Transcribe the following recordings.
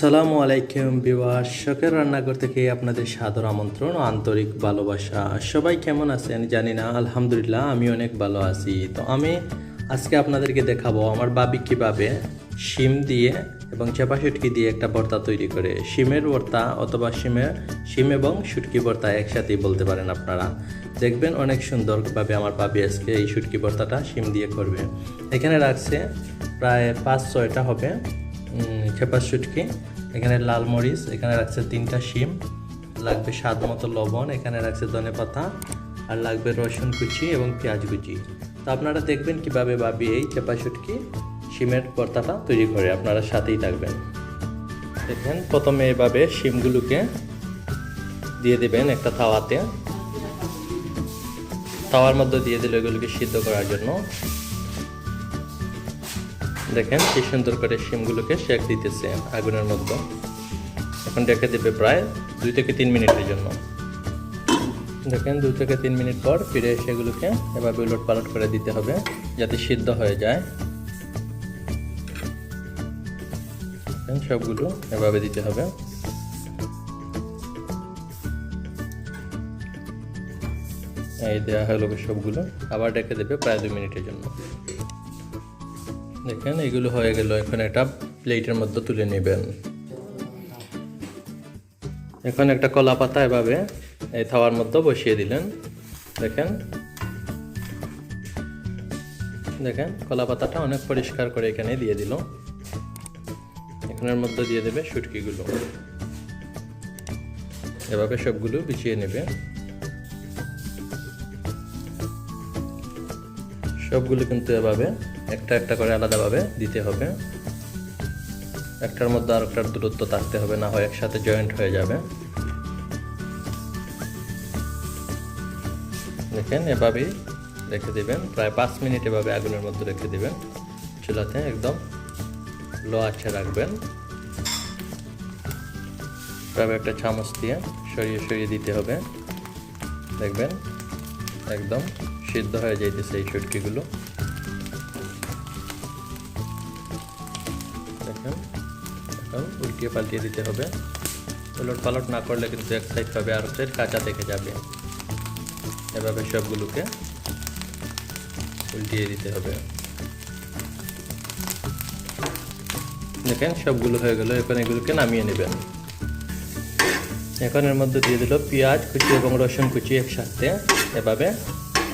আসসালামু আলাইকুম বিবাহ শখের রান্নাঘর থেকে আপনাদের সাদর আমন্ত্রণ ও আন্তরিক ভালোবাসা। সবাই কেমন আছেন? জানি না, আলহামদুলিল্লাহ, আমি অনেক ভালো আছি। তো আমি আজকে আপনাদেরকে দেখাবো আমার বাবি কীভাবে শিম দিয়ে এবং চেপা শুটকি দিয়ে একটা ভর্তা তৈরি করে। শিমের ভর্তা অথবা শিমের শিম এবং শুটকি ভর্তা একসাথেই বলতে পারেন আপনারা। দেখবেন অনেক সুন্দরভাবে আমার বাবি আজকে এই শুটকি ভর্তাটা শিম দিয়ে করবে। এখানে রাখছে প্রায় পাঁচ ছয়টা হবে। শুটকি এখানে লাল মরিচ, এখানে রাখছে তিনটা শিম, লাগবে স্বাদ মতো লবণ, এখানে রাখছে ধনে পাতা, আর লাগবে রসুন কুচি এবং পেঁয়াজ কুচি। তো আপনারা দেখবেন কীভাবে ভাবি এই চেপা শুটকি শিমের ভর্তাটা তৈরি করে, আপনারা সাথেই থাকবেন। দেখেন, প্রথমে এভাবে শিমগুলোকে দিয়ে দেবেন একটা তাওয়াতে। তাওয়ার মধ্যে দিয়ে দিলে এগুলোকে সিদ্ধ করার জন্য। দেখেন কি সুন্দর করে শিমগুলোকে শেক দিতেছে আগুনের মধ্যে। এখন রেখে দেবে প্রায় দুই থেকে তিন মিনিটের জন্য। দেখেন দুই থেকে তিন মিনিট পর ফিরে সেগুলোকে এভাবে উলট পালট করে দিতে হবে যাতে সিদ্ধ হয়ে যায়। সবগুলো এভাবে দিতে হবে। এই দেওয়া হলো সবগুলো। আবার ডেকে দেবে প্রায় দুই মিনিটের জন্য। দেখেন, এগুলো হয়ে গেল। এখন একটা প্লেটের মধ্যে তুলে নেবেন। এখন একটা কলা পাতা এভাবে এই থাওয়ার মধ্যে বসিয়ে দিলেন। দেখেন। দেখেন, কলা পাতাটা অনেক পরিষ্কার করে এখানে দিয়ে দিল। এখানের মধ্যে দিয়ে দেবে শুটকিগুলো। এভাবে সবগুলো বিছিয়ে নেবে। সবগুলো কিন্তু এভাবে একটা একটা করে আলাদাভাবে দিতে হবে। একটার মধ্যে আর একটার দূরত্ব থাকতে হবে, না হয় একসাথে জয়েন্ট হয়ে যাবে। দেখেন, এভাবেই রেখে দিবেন। প্রায় পাঁচ মিনিট এভাবে আগুনের মধ্যে রেখে দিবেন। চুলাতে একদম লো আছে রাখবেন। এভাবে একটা চামচ দিয়ে সরিয়ে সরিয়ে দিতে হবে। দেখবেন, একদম সিদ্ধ হয়ে যাইতেছে এই সুটকিগুলো দেখেন এখন উল্টিয়ে পাল্টিয়ে দিতে হবে। উলট পালট না করলে কিন্তু এক সাইড পাবে আর সাইড কাঁচা থেকে যাবে। এভাবে সবগুলোকে উল্টিয়ে দিতে হবে। দেখেন, সবগুলো হয়ে গেল। এখন এগুলোকে নামিয়ে নেবেন। এখন এর মধ্যে দিয়ে দিল পেঁয়াজ কুচি এবং রসুন কুচি একসাথে। এভাবে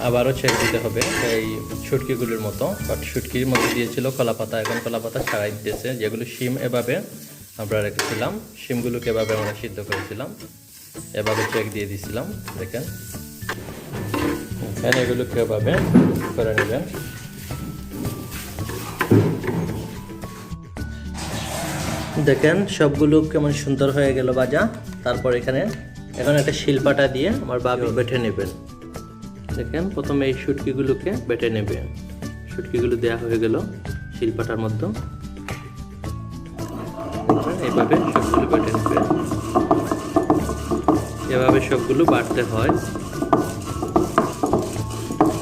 আবারও ছেড়ে দিতে হবে এই শুটকিগুলির মতো। বাট শুটকির মধ্যে দিয়েছিল কলা পাতা এখন কলা পাতা ছাড়াই দিয়েছে, যেগুলো শিম এভাবে আমরা রেখেছিলাম। শিমগুলোকে এভাবে আমরা সিদ্ধ করেছিলাম। এভাবে চেক দিয়ে দিয়েছিলাম, দেখেন। এখানে এগুলোকে এভাবে করে নেবেন। দেখেন সবগুলো কেমন সুন্দর হয়ে গেল বাজা তারপর এখানে, এখন একটা শিলপাটা দিয়ে আমার বাবি বেটে নেবেন। দেখেন প্রথমে এই শুটকিগুলোকে বেটে নেবে। শুটকিগুলো দেওয়া হয়ে গেল শিলপাটার মধ্যে। এভাবে সবগুলো বেটে নেবে। এভাবে সবগুলো বাটতে হয়।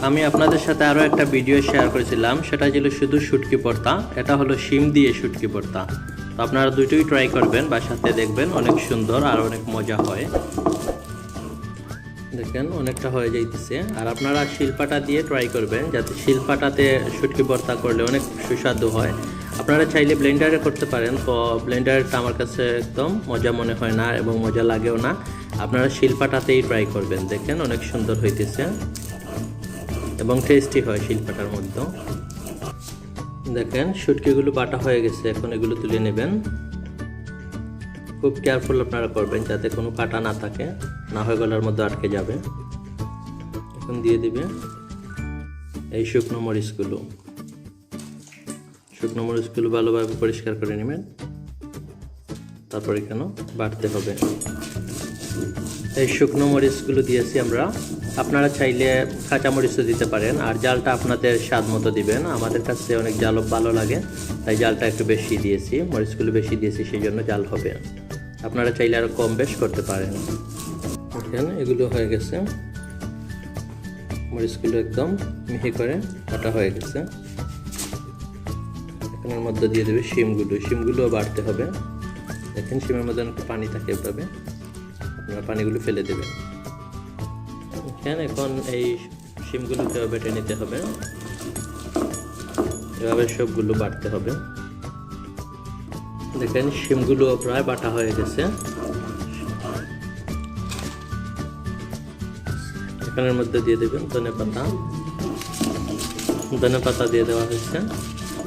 আমি আপনাদের সাথে আরও একটা ভিডিও শেয়ার করেছিলাম। সেটা ছিল শুধু শুটকি পর্তা এটা হলো শিম দিয়ে শুটকি পর্তা তো আপনারা দুটোই ট্রাই করবেন বা সাথে দেখবেন। অনেক সুন্দর আর অনেক মজা হয়। দেখেন, অনেকটা হয়ে যাইতেছে। আর আপনারা শিলপাটা দিয়ে ট্রাই করবেন, যাতে শিলপাটাতে শুটকি ভর্তা করলে অনেক সুস্বাদু হয়। আপনারা চাইলে ব্লেন্ডারে করতে পারেন তো ব্লেন্ডারটা আমার কাছে একদম মজা মনে হয় না এবং মজা লাগেও না। আপনারা শিলপাটাতেই ট্রাই করবেন, দেখেন অনেক সুন্দর হইতেছে। এবং টেস্টি হয় শিলপাটার মধ্যে দেখেন, শুটকিগুলো বাটা হয়ে গেছে, এখন এগুলো তুলে নেবেন। খুব কেয়ারফুল আপনারা করবেন যাতে কোনো কাটা না থাকে, না হয় গলার মধ্যে আটকে যাবে। এখন দিয়ে দিবে এই শুকনো মরিচগুলো। শুকনো মরিচগুলো ভালোভাবে পরিষ্কার করে নেবেন। তারপরে কেন বাটতে হবে। এই শুকনো মরিচগুলো দিয়েছি আমরা। আপনারা চাইলে কাঁচা মরিচও দিতে পারেন, আর জালটা আপনাদের স্বাদ মতো দিবেন। আমাদের কাছে অনেক জাল ভালো লাগে, তাই জালটা একটু বেশি দিয়েছি, মরিচগুলো বেশি দিয়েছি, সেই জন্য জাল হবে। আপনারা চাইলে আরও কম বেশ করতে পারেন। দেখেন, এগুলো হয়ে গেছে। মরিচগুলো একদম মিহি করে কাটা হয়ে গেছে। এখানের মধ্যে দিয়ে দেবে শিমগুলো শিমগুলো বাড়তে হবে। দেখেন, শিমের মধ্যে অনেক পানি থাকে এভাবে। আপনারা পানিগুলো ফেলে দেবেন। এখানে এখন এই শিমগুলোকে বেটে নিতে হবে। এভাবে সবগুলো বাড়তে হবে। দেখেন, শিমগুলো প্রায় বাটা হয়ে গেছে। এখানের মধ্যে দিয়ে দেবেন ধনে পাতা। ধনে পাতা দিয়ে দেওয়া হয়েছে।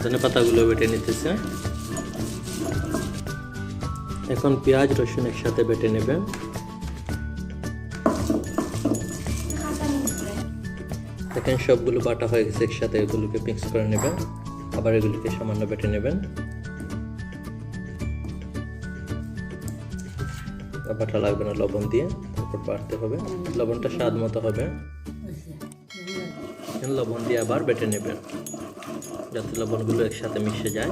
ধনে পাতাগুলো বেটে নিতেছে। এখন পেঁয়াজ, রসুন একসাথে বেটে নেবেন। দেখেন, সবগুলো বাটা হয়ে গেছে একসাথে। এগুলোকে মিক্স করে নেবেন। আবার এগুলোকে সামান্য বেটে নেবেন। বাটা লাগবে না, লবণ দিয়ে তারপর বাড়তে হবে। লবণটা স্বাদ মতো হবে। লবণ দিয়ে আবার বেটে নেবেন যাতে লবণগুলো একসাথে মিশে যায়।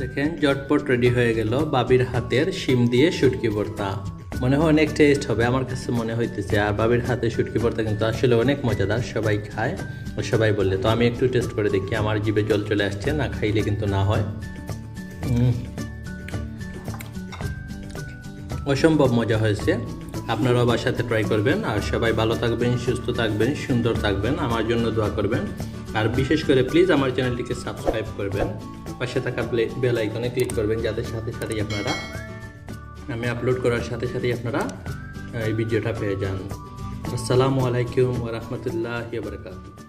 দেখেন জটপট রেডি হয়ে গেল বাবির হাতের শিম দিয়ে শুটকি ভর্তা। মনে হয় অনেক টেস্ট হবে। আমার কাছে মনে হইতেছে, আর বাবির হাতে শুটকি ভর্তা কিন্তু আসলে অনেক মজাদার। সবাই খায় ও সবাই বললে তো আমি একটু টেস্ট করে দেখি, আমার জিভে জল চলে আসছে, না খাইলে কিন্তু না হয়। অসম্ভব মজা হয়েছে। আপনারাও বাসাতে ট্রাই করবেন। আর সবাই ভালো থাকবেন, সুস্থ থাকবেন, সুন্দর থাকবেন। আমার জন্য দোয়া করবেন। আর বিশেষ করে প্লিজ আমার চ্যানেলটিকে সাবস্ক্রাইব করবেন। পাশে থাকা বেল আইকনে ক্লিক করবেন, যাতে সাথে সাথেই আপনারা আমি আপলোড করার সাথে সাথেই আপনারা এই ভিডিওটা পেয়ে যান। আসসালামু আলাইকুম ওরহমতুল্লাহ বারকাতুহ।